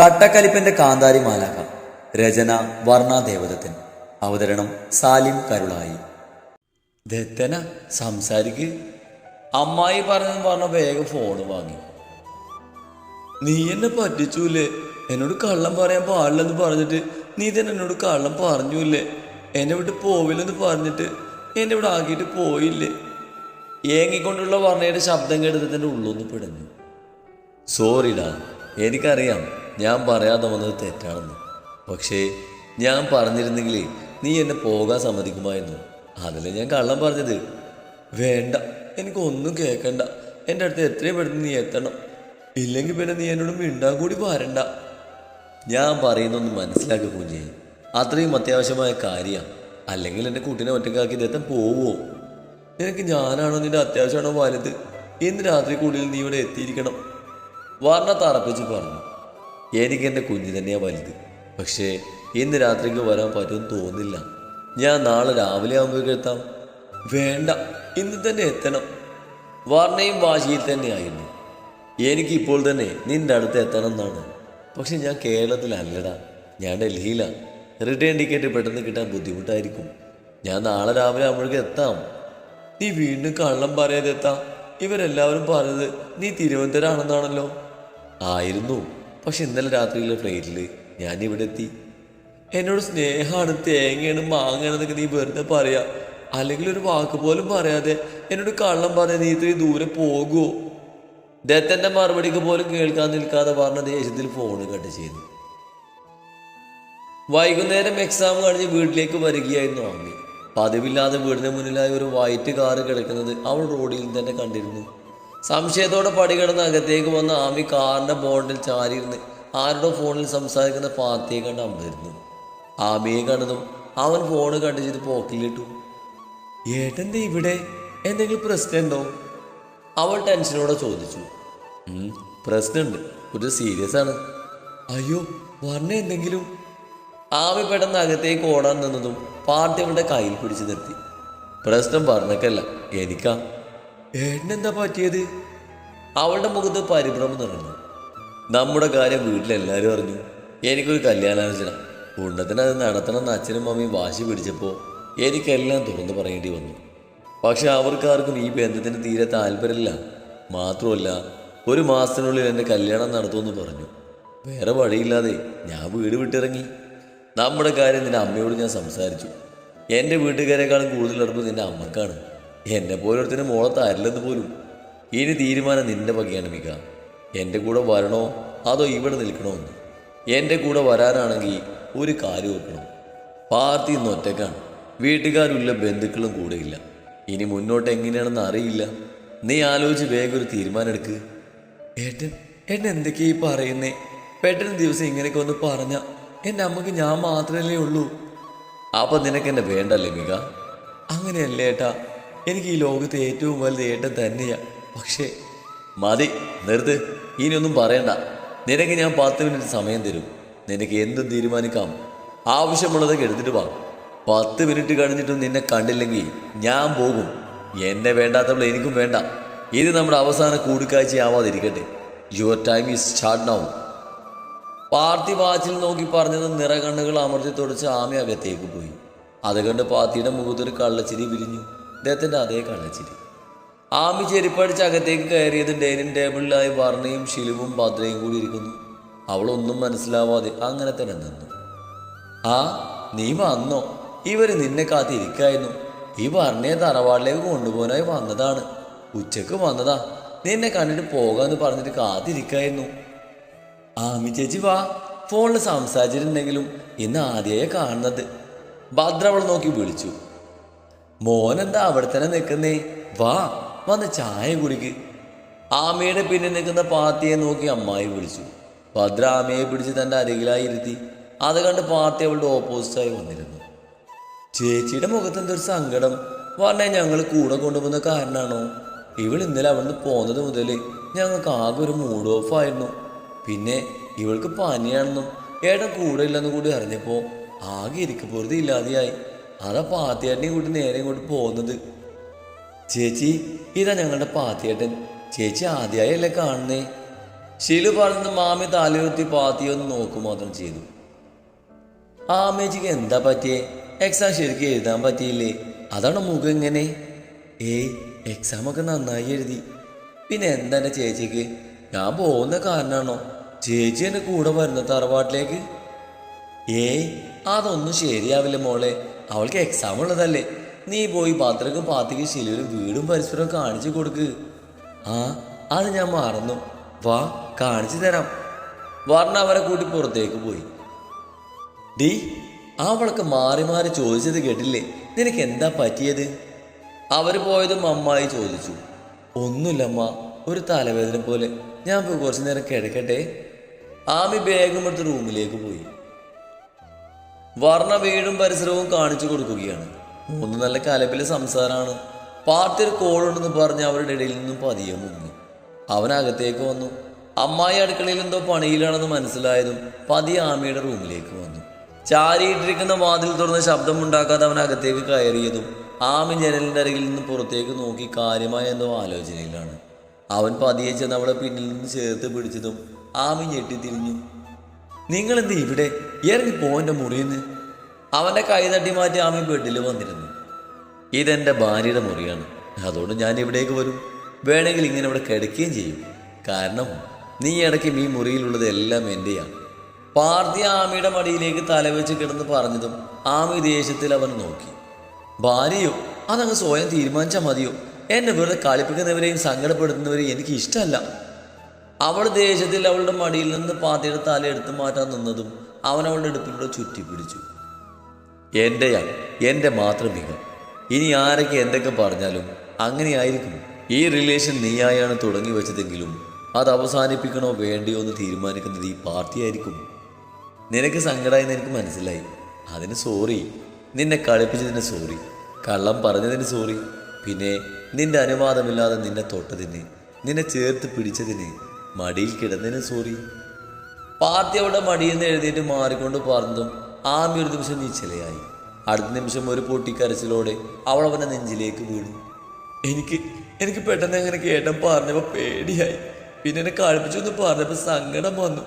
കട്ടക്കലിപ്പന്റെ കാന്താരി മാലാക രചന വർണ അവതരണം സാലിം കരുളായി. ദത്തന സംസാരിക്ക്. അമ്മായി പറഞ്ഞു പറഞ്ഞ വേഗം ഫോൺ വാങ്ങി. നീ എന്നെ പറ്റിച്ചൂലേ എന്നോട് കള്ളം പറയാൻ പാടില്ലെന്ന് പറഞ്ഞിട്ട് നീ തന്നെ എന്നോട് കള്ളം പറഞ്ഞൂല്ലേ? എന്നെ വിട്ട് പോവില്ലെന്ന് പറഞ്ഞിട്ട് എന്നെ ഇവിടെ ആക്കിയിട്ട് പോയില്ലേ? ഏങ്ങിക്കൊണ്ടുള്ള വർണയുടെ ശബ്ദം കേട്ടതിന്റെ ഉള്ളൊന്ന് പിടഞ്ഞു. സോറിടാ എനിക്കറിയാം. ഞാൻ പറയാതെ വന്നത് തെറ്റാണെന്ന്. പക്ഷേ ഞാൻ പറഞ്ഞിരുന്നെങ്കിൽ നീ എന്നെ പോകാൻ സമ്മതിക്കുമായിരുന്നു. അതല്ലേ ഞാൻ കള്ളം പറഞ്ഞത്? വേണ്ട എനിക്കൊന്നും കേൾക്കണ്ട എന്റെ അടുത്ത് എത്രയും പെട്ടെന്ന് നീ എത്തണം. ഇല്ലെങ്കിൽ പിന്നെ നീ എന്നോട് മിണ്ടാൻ കൂടി വരണ്ട. ഞാൻ പറയുന്നൊന്ന് മനസ്സിലാക്കി കുഞ്ഞേ അത്രയും അത്യാവശ്യമായ കാര്യമാണ് അല്ലെങ്കിൽ എന്റെ കുട്ടീനെ ഒറ്റക്കാക്കി ഇതെത്താൻ പോവോ നിനക്ക് ഞാനാണോ നിന്റെ അത്യാവശ്യമാണോ വലുത്? ഇന്ന് രാത്രി കൂടുതൽ നീ ഇവിടെ എത്തിയിരിക്കണം. വർണ തറപ്പിച്ച് പറഞ്ഞു. എനിക്ക് എന്റെ കുഞ്ഞ് തന്നെയാണ് വലുത്. പക്ഷേ ഇന്ന് രാത്രിക്ക് വരാൻ പറ്റുമെന്ന് തോന്നില്ല. ഞാൻ നാളെ രാവിലെ ആകുമ്പോഴേക്ക് എത്താം. വേണ്ട ഇന്ന് തന്നെ എത്തണം. വർണയും വാശിയിൽ തന്നെയായിരുന്നു. എനിക്കിപ്പോൾ തന്നെ നിന്റെ അടുത്ത് എത്തണം എന്നാണ്. പക്ഷെ ഞാൻ കേരളത്തിലല്ലടാ. ഞാൻ ഡൽഹിയിലാണ് റിട്ടേൺ ടിക്കറ്റ് പെട്ടെന്ന് കിട്ടാൻ ബുദ്ധിമുട്ടായിരിക്കും. ഞാൻ നാളെ രാവിലെ ആകുമ്പോഴേക്ക് എത്താം. നീ വീണ്ടും കള്ളം പറയാതെ എത്താം. ഇവരെല്ലാവരും പറഞ്ഞത് നീ തിരുവനന്തപുരം ആണെന്നാണല്ലോ ആയിരുന്നു. പക്ഷെ ഇന്നലെ രാത്രിയിലെ ഫ്ലൈറ്റിൽ ഞാൻ ഇവിടെ എത്തി. എന്നോട് സ്നേഹമാണ് തേങ്ങയാണ് മാങ്ങയാണെന്നൊക്കെ നീ വെറുതെ പറയാ. അല്ലെങ്കിൽ ഒരു വാക്ക് പോലും പറയാതെ എന്നോട് കള്ളം പറയാൻ നീ ഇത്രയും ദൂരെ പോകുമോ ദത്തന്റെ മറുപടിക്ക് പോലും കേൾക്കാൻ നിൽക്കാതെ പറഞ്ഞ ദേഷ്യത്തിൽ ഫോൺ കട്ട് ചെയ്തു. വൈകുന്നേരം എക്സാം കഴിഞ്ഞ് വീട്ടിലേക്ക് വരികയായിരുന്നു അമ്മി പതിവില്ലാതെ വീടിന് മുന്നിലായി ഒരു വൈറ്റ് കാറ് കിടക്കുന്നത് അവൾ റോഡിൽ തന്നെ കണ്ടിരുന്നു. സംശയത്തോടെ പടികിടന്ന് അകത്തേക്ക് വന്ന ആമി കാറിന്റെ ബോണ്ടിൽ ചാരിയിരുന്ന് ആരുടെ ഫോണിൽ സംസാരിക്കുന്ന പാത്തിയെ കണ്ട് അമ്പരുന്നു. ആമിയെ കണ്ടതും അവൻ ഫോൺ കട്ട് ചെയ്ത് പോക്കിലിട്ടു. ഏട്ടന്റെ ഇവിടെ എന്തെങ്കിലും പ്രശ്നമുണ്ടോ? അവൾ ടെൻഷനോടെ ചോദിച്ചു. "ഉം, പ്രശ്നമുണ്ട്. ഒരു സീരിയസ് ആണ്. അയ്യോ വർണ എന്തെങ്കിലും? ആമി പെട്ടെന്ന് അകത്തേക്ക് ഓടാൻ നിന്നതും പാർട്ടി അവളുടെ കയ്യിൽ പിടിച്ചു നിർത്തി. പ്രശ്നം പറഞ്ഞക്കല്ല എനിക്കാ. ഏട്ടനെന്താ പറ്റിയത്? അവളുടെ മുഖത്ത് പരിഭ്രമം നിറഞ്ഞു. നമ്മുടെ കാര്യം വീട്ടിലെല്ലാവരും അറിഞ്ഞു. എനിക്കൊരു കല്യാണാലോചന. ഉണ്ടത്തിന് അത് നടത്തണമെന്ന് അച്ഛനും അമ്മയും വാശി പിടിച്ചപ്പോൾ എനിക്കെല്ലാം തുറന്നു പറയേണ്ടി വന്നു. പക്ഷെ അവർക്കാർക്കും ഈ ബന്ധത്തിന് തീരെ താല്പര്യമില്ല. മാത്രമല്ല ഒരു മാസത്തിനുള്ളിൽ എന്റെ കല്യാണം നടത്തുമെന്ന് പറഞ്ഞു. വേറെ വഴിയില്ലാതെ ഞാൻ വീട് വിട്ടിറങ്ങി. നമ്മുടെ കാര്യം നിന്റെ അമ്മയോട് ഞാൻ സംസാരിച്ചു. എന്റെ വീട്ടുകാരെക്കാളും കൂടുതൽ അടുപ്പ് നിന്റെ അമ്മക്കാണ്. എന്നെ പോലൊരുത്തിന് മോളെ തരില്ലെന്ന് പോലും. ഇനി തീരുമാനം നിന്റെ വകയാണ് മിക. എന്റെ കൂടെ വരണോ? അതോ ഇവിടെ നിൽക്കണോ എന്ന്. എന്റെ കൂടെ വരാനാണെങ്കിൽ ഒരു കാര്യം വെക്കണം. പാർട്ടി ഇന്ന് ഒറ്റക്കാണ് വീട്ടുകാരുമില്ല ബന്ധുക്കളും കൂടെയില്ല. ഇനി മുന്നോട്ട് എങ്ങനെയാണെന്ന് അറിയില്ല. നീ ആലോചിച്ച് വേഗം ഒരു തീരുമാനം എടുക്ക്. ഏട്ടൻ ഏട്ടൻ എന്തൊക്കെയാ ഈ പറയുന്നേ? പെട്ടെന്ന് ദിവസം ഇങ്ങനെയൊക്കെ ഒന്ന് പറഞ്ഞ എന്റെ അമ്മയ്ക്ക് ഞാൻ മാത്രമല്ലേ ഉള്ളൂ. അപ്പൊ നിനക്ക് എന്നെ വേണ്ടല്ലേ മിക? അങ്ങനെയല്ലേ ഏട്ടാ? എനിക്ക് ഈ ലോകത്തെ ഏറ്റവും വലുത് ഏട്ടൻ തന്നെയാ. പക്ഷേ മതി നിർത്ത്. ഇനിയൊന്നും പറയണ്ട. നിനക്ക് ഞാൻ പത്ത് മിനിറ്റ് സമയം തരും. നിനക്ക് എന്തും തീരുമാനിക്കാം. ആവശ്യമുള്ളതൊക്കെ എടുത്തിട്ട് വാ. പത്ത് മിനിറ്റ് കഴിഞ്ഞിട്ടും നിന്നെ കണ്ടില്ലെങ്കിൽ ഞാൻ പോകും. എന്നെ വേണ്ടാത്തവൾ എനിക്കും വേണ്ട. ഇത് നമ്മുടെ അവസാന കൂടിക്കാഴ്ചയാവാതിരിക്കട്ടെ. Your time is start now Parthi വാച്ചിൽ നോക്കി പറഞ്ഞത് നിറകണ്ണുകൾ അമർത്തി തുടച്ച് ആമയകത്തേക്ക് പോയി. അത് കണ്ട് പാത്തിയുടെ മുഖത്തൊരു കള്ളച്ചിരി വിരിഞ്ഞു. അദ്ദേഹത്തിന്റെ അതേ കള്ളച്ചിരി. ആമി ചെരിപ്പടിച്ച് അകത്തേക്ക് കയറിയത് ഡൈനിങ് ടേബിളിലായി വർണയും ശിലുവും ഭദ്രയും കൂടി ഇരിക്കുന്നു. അവളൊന്നും മനസ്സിലാവാതെ അങ്ങനെ തന്നെ നിന്നു. ആ നീ വന്നോ? ഇവർ നിന്നെ കാത്തിരിക്കായിരുന്നു. ഈ വർണയെ തറവാടിലേക്ക് കൊണ്ടുപോകാനായി വന്നതാണ്. ഉച്ചയ്ക്ക് വന്നതാ. നിന്നെ കണ്ടിട്ട് പോകാന്ന് പറഞ്ഞിട്ട് കാത്തിരിക്കായിരുന്നു. ആമി ചേച്ചി വാ. ഫോണിൽ സംസാരിച്ചിട്ടുണ്ടെങ്കിലും ഇന്ന് ആദ്യമായി കാണുന്നത്. ഭദ്ര അവൾ നോക്കി വിളിച്ചു. മോനെന്താ അവിടെ തന്നെ നിൽക്കുന്നേ? വാ വന്ന് ചായ കുടിക്ക്. ആമയുടെ പിന്നിൽ നിൽക്കുന്ന പാത്തിയെ നോക്കി അമ്മായി വിളിച്ചു. ഭദ്ര ആമയെ പിടിച്ച് തന്റെ അരികിലായി ഇരുത്തി. അത് കണ്ട് പാത്തി അവളുടെ ഓപ്പോസിറ്റായി വന്നിരുന്നു. ചേച്ചിയുടെ മുഖത്ത് എന്തൊരു സങ്കടം. പറഞ്ഞാൽ ഞങ്ങൾ കൂടെ കൊണ്ടുപോകുന്ന കാരണമാണോ ഇവൾ ഇന്നലെ അവിടുന്ന് പോകുന്നത് മുതൽ ഞങ്ങൾക്ക് ആകെ ഒരു മൂഡ് ഓഫ് ആയിരുന്നു. പിന്നെ ഇവൾക്ക് പനിയാണെന്നും ഏട്ടൻ കൂടെ ഇല്ലെന്നും കൂടി അറിഞ്ഞപ്പോൾ ആകെ ഇരിക്കപ്പുറത്ത് ഇല്ലാതെയായി. അതാ പാത്തിയേട്ടനെ കൂട്ടി നേരെ ഇങ്ങോട്ട് പോകുന്നത്. ചേച്ചി ഇതാ ഞങ്ങളുടെ പാത്തിയേട്ടൻ ചേച്ചി ആദ്യമായല്ലേ കാണുന്നേ? ശീലു പറഞ്ഞത് മാമി തലയുർത്തി പാത്തിയൊന്ന് നോക്കു മാത്രം ചെയ്തു. ആമേച്ചിക്ക് എന്താ പറ്റിയേ? എക്സാം ശരിക്കും എഴുതാൻ പറ്റിയില്ലേ? അതാണ് മുഖം ഇങ്ങനെ? ഏയ് എക്സാം ഒക്കെ നന്നായി എഴുതി. പിന്നെ എന്താ ചേച്ചിക്ക്? ഞാൻ പോകുന്ന കാരണമാണോ ചേച്ചി എന്റെ കൂടെ വരുന്ന തറവാട്ടിലേക്ക്? ഏയ് അതൊന്നും ശരിയാവില്ല മോളെ. അവൾക്ക് എക്സാം ഉള്ളതല്ലേ? നീ പോയി പാത്രക്കും പാത്തിക്ക് വീടും പരിസരവും കാണിച്ചു കൊടുക്ക്. ആ അത് ഞാൻ മറന്നു. വാ കാണിച്ചു തരാം. വർണ അവരെ കൂട്ടി പുറത്തേക്ക് പോയി. ഡി അവളൊക്കെ മാറി മാറി ചോദിച്ചത് കേട്ടില്ലേ? നിനക്ക് എന്താ പറ്റിയത്? അവർ പോയതും അമ്മായി ചോദിച്ചു. ഒന്നുമില്ലമ്മ ഒരു തലവേദന പോലെ. ഞാൻ കുറച്ചു നേരം കിടക്കട്ടെ. ആമി ബാഗും എടുത്ത് റൂമിലേക്ക് പോയി. വർണ വീടും പരിസരവും കാണിച്ചു കൊടുക്കുകയാണ്. മൂന്ന് നല്ല കലപ്പിലെ സംസാരമാണ്. പാർട്ടി കോളുണ്ടെന്ന് പറഞ്ഞ് അവരുടെ ഇടയിൽ നിന്നും പതിയെ മുങ്ങി. അവൻ അകത്തേക്ക് വന്നു. അമ്മായി അടുക്കളയിൽ എന്തോ പണിയിലാണെന്ന് മനസ്സിലായതും പതിയെ ആമയുടെ റൂമിലേക്ക് വന്നു. ചാരിയിട്ടിരിക്കുന്ന വാതിൽ തുറന്ന് ശബ്ദമുണ്ടാക്കാതെ അവൻ അകത്തേക്ക് കയറിയതും ആമി ജനലിന്റെ അരികിൽ നിന്ന് പുറത്തേക്ക് നോക്കി കാര്യമായ എന്തോ ആലോചനയിലാണ്. അവൻ പതിയെ ചെന്ന് അവളെ പിന്നിൽ നിന്ന് ചേർത്ത് പിടിച്ചതും ആമി ഞെട്ടിത്തിരിഞ്ഞു. നിങ്ങൾ എന്ത് ഇവിടെ ഇറങ്ങി പോവന്റെ മുറിന്ന് അവന്റെ കൈ തട്ടി മാറ്റി ആമി ബെഡിൽ വന്നിരുന്നു. ഇതെന്റെ ഭാര്യയുടെ മുറിയാണ്. അതുകൊണ്ട് ഞാൻ ഇവിടേക്ക് വരും. വേണമെങ്കിൽ ഇങ്ങനെ ഇവിടെ കിടക്കുകയും ചെയ്യും. കാരണം നീ ഇടയ്ക്കും ഈ മുറിയിലുള്ളത് എല്ലാം എന്റെയാണ് പാർത്തി ആമിയുടെ മടിയിലേക്ക് തലവെച്ച് കിടന്ന് പറഞ്ഞതും ആമി ദേഷ്യത്തിൽ അവൻ നോക്കി. ഭാര്യയോ അതങ്ങ് സ്വയം തീരുമാനിച്ചാൽ മതിയോ? എന്നെ വെറുതെ കളിപ്പിക്കുന്നവരെയും സങ്കടപ്പെടുത്തുന്നവരെയും എനിക്ക് ഇഷ്ടമല്ല അവൾ ദേഷ്യത്തിൽ അവളുടെ മടിയിൽ നിന്ന് പാത്തിയുടെ തല എടുത്തു മാറ്റാൻ നിന്നതും അവൻ അടുപ്പിലൂടെ ചുറ്റി പിടിച്ചു. എന്റെയാ എന്റെ മാത്രം മിക ഇനി ആരൊക്കെ എന്തൊക്കെ പറഞ്ഞാലും അങ്ങനെയായിരിക്കും ഈ റിലേഷൻ നീയായാണ് തുടങ്ങി വെച്ചതെങ്കിലും അത് അവസാനിപ്പിക്കണോ വേണ്ടയോ എന്ന് തീരുമാനിക്കുന്നത് ഈ പാർട്ടിയായിരിക്കും നിനക്ക് സങ്കടമായെന്ന് എനിക്ക് മനസ്സിലായി. അതിന് സോറി നിന്നെ കളിപ്പിച്ചതിന് സോറി കള്ളം പറഞ്ഞതിന് സോറി പിന്നെ നിന്റെ അനുവാദമില്ലാതെ നിന്നെ തൊട്ടതിന് നിന്നെ ചേർത്ത് പിടിച്ചതിന് മടിയിൽ കിടന്നതിന് സോറി പാർട്ടി അവിടെ മടിയിൽ നിന്ന് എഴുതിയിട്ട് മാറിക്കൊണ്ട് പറഞ്ഞതും ആമി ഒരു നിമിഷം നീച്ചലയായി. അടുത്ത നിമിഷം ഒരു പൊട്ടിക്കരച്ചിലോടെ അവൾ അവനെ നെഞ്ചിലേക്ക് വീണു. എനിക്ക് എനിക്ക് പെട്ടെന്ന് അങ്ങനെ കേട്ടൻ പറഞ്ഞപ്പോൾ പേടിയായി. പിന്നെ എന്നെ കഴിപ്പിച്ചൊന്ന് പറഞ്ഞപ്പോ സങ്കടം വന്നു.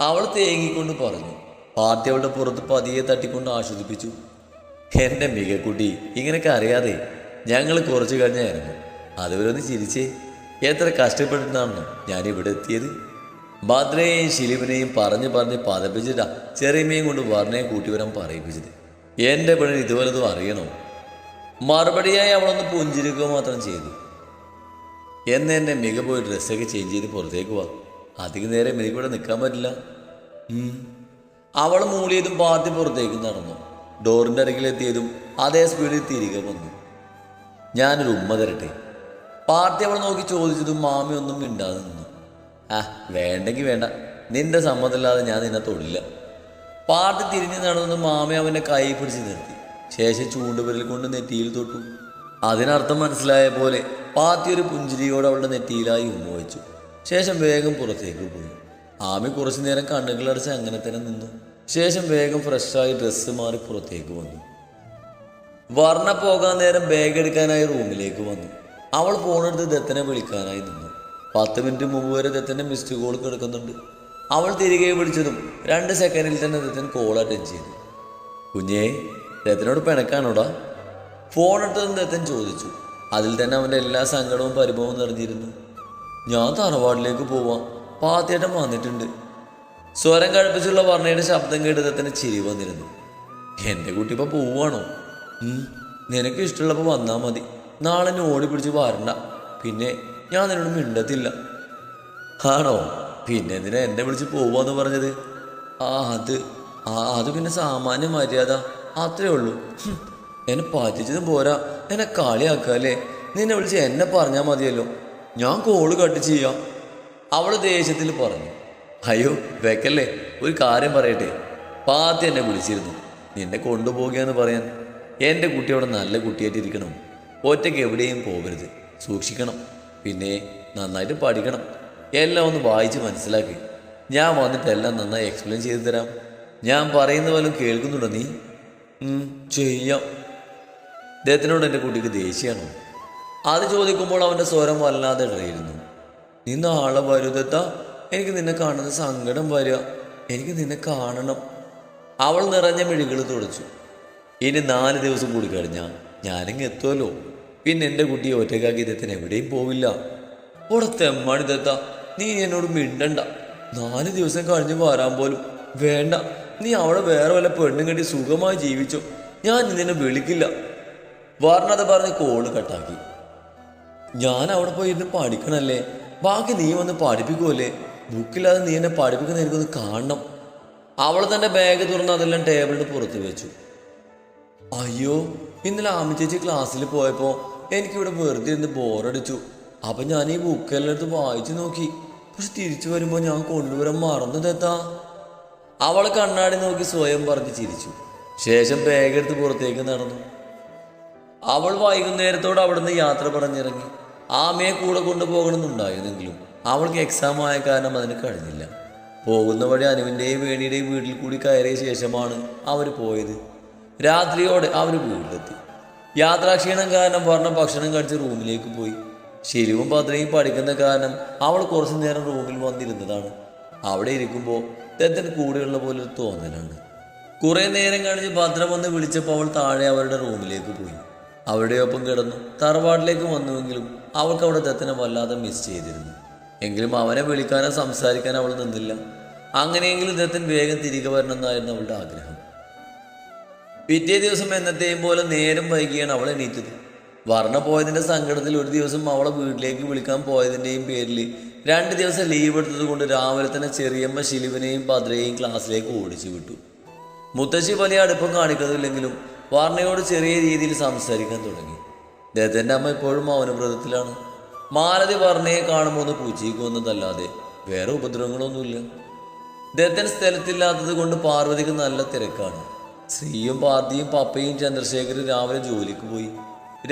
അവൾ തേങ്ങിക്കൊണ്ട് പറഞ്ഞു പാർട്ടി അവളുടെ പുറത്ത് പതിയെ തട്ടിക്കൊണ്ട് ആസ്വദിപ്പിച്ചു എന്റെ മികക്കുട്ടി ഇങ്ങനെയൊക്കെ അറിയാതെ ഞങ്ങൾ കുറച്ച് കഴിഞ്ഞായിരുന്നു. അതുവരെ ഒന്ന് ചിരിച്ചേ. എത്ര കഷ്ടപ്പെട്ടിട്ടാണ് ഞാൻ ഇവിടെ എത്തിയത് ഭദ്രയെയും ശിലിപനെയും പറഞ്ഞ് പറഞ്ഞ് പതപ്പിച്ചിട്ടാ ചെറിയമ്മയും കൊണ്ട് വർണയെ കൂട്ടി വരാൻ പറയിപ്പിച്ചത്. എന്റെ പെണ്ണിന് ഇതുപോലതും അറിയണോ? മറുപടിയായി അവളൊന്ന് പുഞ്ചിരിക്കുക മാത്രം ചെയ്തു. എന്ന് എന്നെ മിക പോയി ഡ്രസ്സൊക്കെ ചേഞ്ച് ചെയ്ത് പുറത്തേക്ക് വാ. അധികം നേരം എനിക്കിവിടെ നിൽക്കാൻ പറ്റില്ല. അവൾ മൂളിയതും പാർട്ടി പുറത്തേക്ക് നടന്നു. ഡോറിന്റെ അരികിലെത്തിയതും അതേ സ്പീഡിൽ തിരികെ വന്നു. ഞാനൊരു ഉമ്മ തരട്ടെ? പാർട്ടി അവൾ നോക്കി ചോദിച്ചതും മാമി ഒന്നും മിണ്ടാതെ നിന്നു. ആ വേണ്ടെങ്കിൽ വേണ്ട. നിന്റെ സമ്മതമില്ലാതെ ഞാൻ നിന്നെ തൊടില്ല. പാർട്ടി തിരിഞ്ഞു നടന്നു മാമ അവന്റെ കൈ പിടിച്ച് നിർത്തി. ശേഷം ചൂണ്ടുവിരൽ കൊണ്ട് നെറ്റിയിൽ തൊട്ടു. അതിനർത്ഥം മനസ്സിലായ പോലെ പാത്തി ഒരു പുഞ്ചിരിയോട് അവളുടെ നെറ്റിയിലായി ഉമ്മ വെച്ചു. ശേഷം വേഗം പുറത്തേക്ക് പോയി. ആമി കുറച്ചു നേരം കണ്ണുകളടച്ച് അങ്ങനെ തന്നെ നിന്നു. ശേഷം വേഗം ഫ്രഷായി ഡ്രസ്സ് മാറി പുറത്തേക്ക് വന്നു. വർണ പോകാൻ നേരം ബാഗ് എടുക്കാനായി റൂമിലേക്ക് വന്നു. അവൾ ഫോണെടുത്ത് ദത്തനെ വിളിക്കാനായി നിന്നു. പത്ത് മിനിറ്റ് മുമ്പ് വരെ ദത്തന്റെ മിസ്ഡ് കോൾ കിടക്കുന്നുണ്ട്. അവൾ തിരികെ വിളിച്ചതും രണ്ട് സെക്കൻഡിൽ തന്നെ ദത്തൻ കോൾ അറ്റൻഡ് ചെയ്തു. കുഞ്ഞേ ദത്തനോട് പിണക്കാണോടാ? ഫോൺ എടുത്തതും ദത്തൻ ചോദിച്ചു. അതിൽ തന്നെ അവന്റെ എല്ലാ സങ്കടവും പരിഭവവും നിറഞ്ഞിരുന്നു. ഞാൻ തറവാടിലേക്ക് പോവാം. പാത്തേട്ടൻ വന്നിട്ടുണ്ട്. സ്വരം കഴിപ്പിച്ചുള്ള വർണയുടെ ശബ്ദം കേട്ട് ദത്തന് ചിരി വന്നിരുന്നു. എന്റെ കുട്ടി ഇപ്പൊ പോവാണോ? നിനക്ക് ഇഷ്ടമുള്ളപ്പോൾ വന്നാൽ മതി. നാളെ ഓടി പിടിച്ച് വരണ്ട. പിന്നെ ഞാൻ നിന്നോട് മിണ്ടത്തില്ല. ആണോ? പിന്നെ എന്തിനാ എന്നെ വിളിച്ച് പോവാന്ന് പറഞ്ഞത്? ആ അത് ആ അത് പിന്നെ സാമാന്യ മര്യാദ. അത്രേ ഉള്ളൂ. എന്നെ പറ്റിച്ചതും പോരാ. എന്നെ കളിയാക്കാല്ലേ? നിന്നെ വിളിച്ച് എന്നെ പറഞ്ഞാൽ മതിയല്ലോ. ഞാൻ കോൾ കട്ട് ചെയ്യാം. അവൾ ദേഷ്യത്തിൽ പറഞ്ഞു. അയ്യോ വെക്കല്ലേ? ഒരു കാര്യം പറയട്ടെ. പാത്തി എന്നെ വിളിച്ചിരുന്നു. നിന്നെ കൊണ്ടുപോകുകയെന്ന് പറയാൻ. എന്റെ കുട്ടി അവിടെ നല്ല കുട്ടിയായിട്ടിരിക്കണം. ഒറ്റയ്ക്ക് എവിടെയും പോകരുത്. സൂക്ഷിക്കണം. പിന്നെ നന്നായിട്ട് പഠിക്കണം. എല്ലാം ഒന്ന് വായിച്ച് മനസ്സിലാക്കി. ഞാൻ വന്നിട്ട് എല്ലാം നന്നായി എക്സ്പ്ലെയിൻ ചെയ്തു തരാം. ഞാൻ പറയുന്ന പോലും കേൾക്കുന്നുണ്ടോ നീ? ചെയ്യാം. അദ്ദേഹത്തിനോട് എന്റെ കുട്ടിക്ക് ദേഷ്യമാണോ അത് ചോദിക്കുമ്പോൾ അവന്റെ സ്വരം വല്ലാതെ ഇടറിയിരുന്നു നീ ആളെ വരുതെത്താ എനിക്ക് നിന്നെ കാണുന്ന സങ്കടം വരിക എനിക്ക് നിന്നെ കാണണം. അവൾ നിറഞ്ഞ മിഴികൾ തുടച്ചു. ഇനി നാല് ദിവസം കൂടി കഴിഞ്ഞാൽ ഞാനിങ്ങ് എത്തുമല്ലോ പിന്നെ എന്റെ കുട്ടിയെ ഒറ്റക്കാക്കി എവിടെയും പോവില്ല. ഇവിടെ തെമ്മാണിതെത്ത നീ എന്നോട് മിണ്ടണ്ട. നാല് ദിവസം കഴിഞ്ഞു വരാൻ പോലും വേണ്ട. നീ അവിടെ വേറെ വല്ല പെണ്ണും കെട്ടി സുഖമായി ജീവിച്ചു? ഞാൻ നിന്നെ വിളിക്കില്ല. വർണത പറഞ്ഞ് കോൾ കട്ടാക്കി. ഞാൻ അവിടെ പോയി ഇരുന്ന് പഠിക്കണല്ലേ? ബാക്കി നീ വന്ന് പഠിപ്പിക്കുമല്ലേ ബുക്കില്ലാതെ നീ എന്നെ പഠിപ്പിക്കുന്ന എനിക്കൊന്ന് കാണണം. അവൾ തന്റെ ബാഗ് തുറന്ന് അതെല്ലാം ടേബിളിന് പുറത്ത് വെച്ചു. അയ്യോ ഇന്നലെ ആമി ക്ലാസ്സിൽ പോയപ്പോൾ എനിക്കിവിടെ വെറുതെ ഇരുന്ന് ബോറടിച്ചു. അപ്പൊ ഞാൻ ഈ ബുക്കെല്ലാം എടുത്ത് വായിച്ചു നോക്കി. പക്ഷെ തിരിച്ചു വരുമ്പോൾ ഞാൻ കൊണ്ടുവരാൻ മറന്നതെത്താ അവൾ കണ്ണാടി നോക്കി സ്വയം പറഞ്ഞ് ചിരിച്ചു. ശേഷം ബാഗ് എടുത്ത് പുറത്തേക്ക് നടന്നു. അവൾ വൈകുന്നേരത്തോടെ അവിടുന്ന് യാത്ര പറഞ്ഞിറങ്ങി. ആമയെ കൂടെ കൊണ്ടുപോകണമെന്നുണ്ടായിരുന്നെങ്കിലും അവൾക്ക് എക്സാം ആയ കാരണം അതിന് കഴിഞ്ഞില്ല. പോകുന്ന വഴി അനുവിന്റെയും വേണിയുടെയും വീട്ടിൽ കൂടി കയറിയ ശേഷമാണ് അവർ പോയത്. രാത്രിയോടെ അവർ വീട്ടിലെത്തി. യാത്രാക്ഷീണം കാരണം പറഞ്ഞ ഭക്ഷണം കഴിച്ച് റൂമിലേക്ക് പോയി. ശരിവും ഭദ്രയും പഠിക്കുന്ന കാരണം അവൾ കുറച്ചു നേരം റൂമിൽ വന്നിരുന്നതാണ്. അവിടെ ഇരിക്കുമ്പോൾ ദത്തൻ കൂടെയുള്ള പോലെ ഒരു തോന്നലാണ്. കുറെ നേരം കഴിഞ്ഞ് ഭദ്ര വന്ന് വിളിച്ചപ്പോൾ അവൾ താഴെ അവരുടെ റൂമിലേക്ക് പോയി. അവരുടെ ഒപ്പം കിടന്നു. തറവാട്ടിലേക്ക് വന്നുവെങ്കിലും അവൾക്ക് അവിടെ ദത്തനെ വല്ലാതെ മിസ് ചെയ്തിരുന്നു. എങ്കിലും അവനെ വിളിക്കാനോ സംസാരിക്കാനോ അവൾ നിന്നില്ല. അങ്ങനെയെങ്കിലും ദത്തൻ വേഗം തിരികെ വരണമെന്നായിരുന്നു അവളുടെ ആഗ്രഹം. പിറ്റേ ദിവസം എന്നത്തെയും പോലെ നേരം വൈകിയാണ് അവൾ എണീറ്റത്. വർണ പോയതിന്റെ സങ്കടത്തിൽ ഒരു ദിവസം അവളെ വീട്ടിലേക്ക് വിളിക്കാൻ പോയതിന്റെയും പേരിൽ രണ്ട് ദിവസം ലീവ് എടുത്തത് കൊണ്ട് രാവിലെ തന്നെ ചെറിയമ്മ ശിലുവിനെയും ഭദ്രയെയും ക്ലാസ്സിലേക്ക് ഓടിച്ചു വിട്ടു. മുത്തശ്ശി വലിയ അടുപ്പം കാണിക്കുന്നില്ലെങ്കിലും വർണയോട് ചെറിയ രീതിയിൽ സംസാരിക്കാൻ തുടങ്ങി. ദത്തന്റെ അമ്മ ഇപ്പോഴും മൗനവ്രതത്തിലാണ്. മാലതി വർണയെ കാണുമ്പോൾ ഒന്ന് പൂച്ചിക്കൊന്നതല്ലാതെ വേറെ ഉപദ്രവങ്ങളൊന്നുമില്ല. ദത്തൻ സ്ഥലത്തില്ലാത്തത് കൊണ്ട് പാർവതിക്ക് നല്ല തിരക്കാണ്. ശ്രീയും പാർത്തിയും പപ്പയും ചന്ദ്രശേഖർ രാവിലെ ജോലിക്ക് പോയി.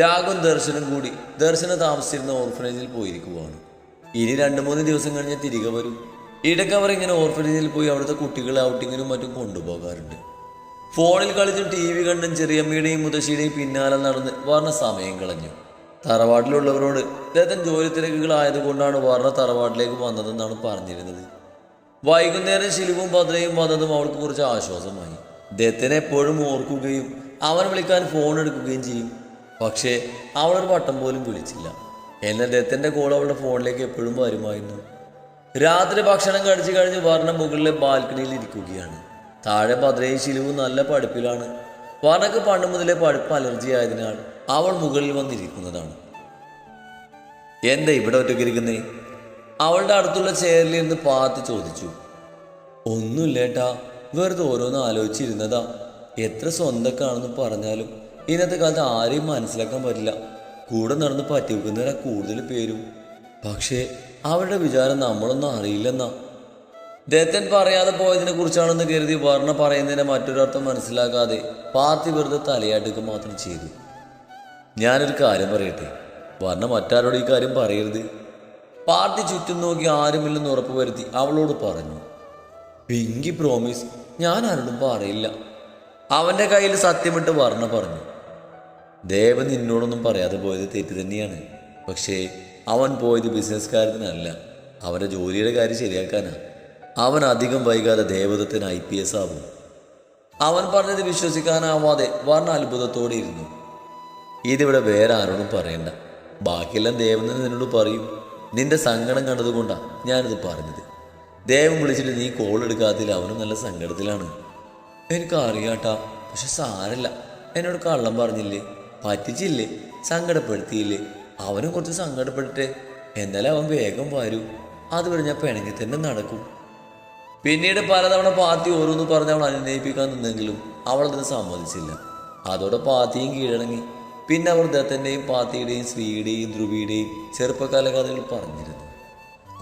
രാഘവൻ ദർശനം കൂടി. ദർശനം താമസിച്ചിരുന്ന ഓർഫനേജിൽ പോയിരിക്കുവാണ് ഇനി രണ്ട് മൂന്ന് ദിവസം കഴിഞ്ഞ് തിരികെ വരും. ഇടയ്ക്ക് അവർ ഇങ്ങനെ ഓർഫനേജിൽ പോയി അവിടുത്തെ കുട്ടികളെ ഔട്ടിങ്ങിനും മറ്റും കൊണ്ടുപോകാറുണ്ട്. ഫോണിൽ കളിച്ചും ടി വി കണ്ടും ചെറിയമ്മയുടെയും മുതശ്ശിയുടെയും പിന്നാലെ നടന്ന് വർണ സമയം കളഞ്ഞു. തറവാട്ടിലുള്ളവരോട് ദത്തൻ ജോലി തിരക്കുകളായതുകൊണ്ടാണ് വർണ തറവാട്ടിലേക്ക് വന്നതെന്നാണ് പറഞ്ഞിരുന്നത്. വൈകുന്നേരം ശിലുവും ഭദ്രയും വന്നതും അവൾക്ക് കുറച്ച് ആശ്വാസമായി. ദത്തനെ എപ്പോഴും ഓർക്കുകയും അവൻ വിളിക്കാൻ ഫോൺ എടുക്കുകയും ചെയ്യും. പക്ഷേ അവളൊരു വട്ടം പോലും വിളിച്ചില്ല. എന്നാൽ അദ്ദേഹത്തിന്റെ കോൾ അവളുടെ ഫോണിലേക്ക് എപ്പോഴും വരുമായിരുന്നു. രാത്രി ഭക്ഷണം കഴിച്ചു കഴിഞ്ഞ് വർണ മുകളിലെ ബാൽക്കണിയിൽ ഇരിക്കുകയാണ്. താഴെ ഭദ്രയും ശിലുവും നല്ല പഠിപ്പിലാണ്. വർണക്ക് പണ്ട് മുതലേ പഠിപ്പ് അലർജി ആയതിനാൽ അവൾ മുകളിൽ വന്നിരിക്കുന്നതാണ്. എന്താ ഇവിടെ ഒറ്റയ്ക്കിരിക്കുന്നേ അവളുടെ അടുത്തുള്ള ചെയറിൽ ഇരുന്ന് പാത്ത് ചോദിച്ചു. ഒന്നുമില്ലേട്ടാ വെറുതെ ഓരോന്ന് ആലോചിച്ചിരുന്നതാ. എത്ര സ്വന്തക്കാണെന്ന് പറഞ്ഞാലും ഇന്നത്തെ കാലത്ത് ആരെയും മനസ്സിലാക്കാൻ പറ്റില്ല. കൂടെ നടന്ന് പറ്റിവെക്കുന്നവരാ കൂടുതൽ പേരും. പക്ഷേ അവരുടെ വിചാരം നമ്മളൊന്നും അറിയില്ലെന്നാ. ദത്തൻ പറയാതെ പോയതിനെ കുറിച്ചാണെന്ന് കരുതി വർണ പറയുന്നതിനെ മറ്റൊരർത്ഥം മനസ്സിലാക്കാതെ പാർത്തി വെറുതെ തലയാട്ടുക മാത്രം ചെയ്തു. ഞാനൊരു കാര്യം പറയട്ടെ. വർണ മറ്റാരോട് ഈ കാര്യം പറയരുത്. പാർട്ടി ചുറ്റും നോക്കി ആരുമില്ലെന്ന് ഉറപ്പുവരുത്തി അവളോട് പറഞ്ഞു. പിങ്കി പ്രോമിസ് ഞാൻ ആരോടും പറയില്ല. അവന്റെ കയ്യിൽ സത്യമിട്ട് വർണ പറഞ്ഞു. ദേവൻ നിന്നോടൊന്നും പറയാതെ പോയത് തെറ്റ് തന്നെയാണ്. പക്ഷേ അവൻ പോയത് ബിസിനസ് കാര്യത്തിനല്ല അവന്റെ ജോലിയുടെ കാര്യം ശരിയാക്കാനാ. അവൻ അധികം വൈകാതെ ദേവതത്തിന് ഐ പി എസ് ആവും. അവൻ പറഞ്ഞത് വിശ്വസിക്കാനാവാതെ വർണ അത്ഭുതത്തോടെ ഇരുന്നു. ഇതിവിടെ വേറെ ആരോടും പറയണ്ട. ബാക്കിയെല്ലാം ദേവൻ നിന്നോട് പറയും. നിന്റെ സങ്കടം കണ്ടതുകൊണ്ടാണ് ഞാനിത് പറഞ്ഞത്. ദേവൻ വിളിച്ചിട്ട് നീ കോൾ എടുക്കാത്തതിൽ അവനും നല്ല സങ്കടത്തിലാണ്. എനിക്ക് എനിക്കറിയാട്ടാ പക്ഷെ സാരല്ല. എന്നോട് കള്ളം പറഞ്ഞില്ലേ? പറ്റിച്ചില്ലേ? സങ്കടപ്പെടുത്തിയില്ലേ? അവനും കുറച്ച് സങ്കടപ്പെട്ടിട്ട് എന്നാലും അവൻ വേഗം വരൂ. അത് ഞാൻ പിണങ്ങി തന്നെ നടക്കും. പിന്നീട് പലതവണ പാത്തി ഓരോന്ന് പറഞ്ഞ് അവൾ അനുനയിപ്പിക്കാൻ നിന്നെങ്കിലും അവൾ അതിന് സമ്മതിച്ചില്ല. അതോടെ പാത്തിയും കീഴടങ്ങി. പിന്നെ അവർ ദത്തന്റെയും പാത്തിയുടെയും ശ്രീയുടെയും ധ്രുവിയുടെയും ചെറുപ്പകാല കഥകൾ പറഞ്ഞിരുന്നു.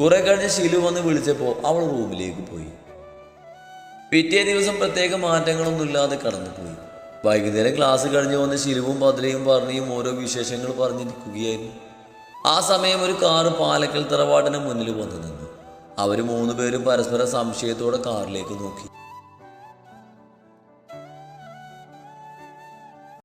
കുറെ കഴിഞ്ഞ് ശിലു വന്ന് വിളിച്ചപ്പോൾ അവൾ റൂമിലേക്ക് പോയി. പിറ്റേ ദിവസം പ്രത്യേക മാറ്റങ്ങളൊന്നും മാറ്റങ്ങളൊന്നുമില്ലാതെ കടന്നുപോയി. വൈകുന്നേരം ക്ലാസ് കഴിഞ്ഞ് വന്ന് ശിലുവും ഭദ്രയും പറഞ്ഞും ഓരോ വിശേഷങ്ങൾ പറഞ്ഞിരിക്കുകയായിരുന്നു. ആ സമയം ഒരു കാറ് പാലക്കൽ തറവാടിന് മുന്നിൽ വന്നു നിന്നു. അവർ മൂന്നുപേരും പരസ്പരം സംശയത്തോടെ കാറിലേക്ക് നോക്കി.